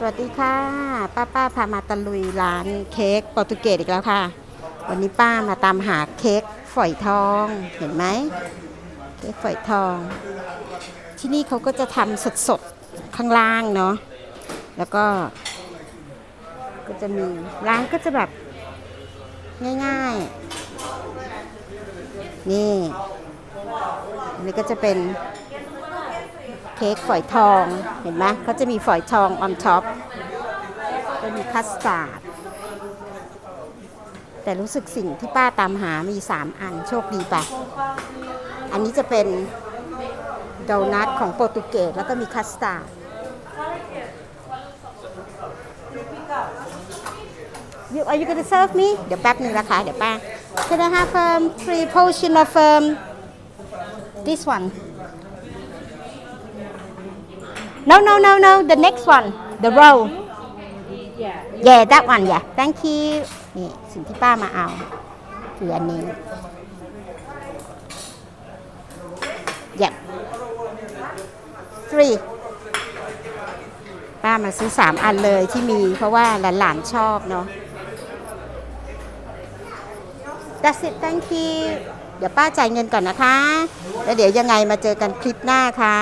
สวัสดีค่ะ ป้าป้าพามาตะลุยร้านเค้กโปรตุเกสอีกแล้วค่ะ วันนี้ป้ามาตามหาเค้กฝอยทองเห็นไหมเค้กฝอยทอง ที่นี่เขาก็จะทำสดๆ ข้างล่างเนาะแล้วก็ ก็จะมีร้านก็จะแบบง่ายๆ นี่นนี้ก็จะเป็น เค้กฝอยทองเห็นไหมเขาจะมีฝอยทอง on top ก็มีคัสตาร์ดแต่รู้สึกสิ่งที่ป้าตามหามี 3 อันโชคดีไปอันนี้จะเป็นโดนัทของโปรตุเกสแล้วก็มีคัสตาร์ด You are you going to serve me เดี๋ยวแป๊บหนึ่งนะคะ เดี๋ยวป้า Can I have um, three portion of um, this one No, no, no, no. The next one, the roll. Yeah, that one. Yeah. Thank you. นี่สิ่งที่ป้ามาเอาคืออันนี้ Yep. Three. ป้ามาซื้อสามอันเลยที่มีเพราะว่าหลานๆชอบเนาะ That's it. Thank you. เดี๋ยวป้าจ่ายเงินก่อนนะคะ แล้วเดี๋ยวยังไงมาเจอกันคลิปหน้าค่ะ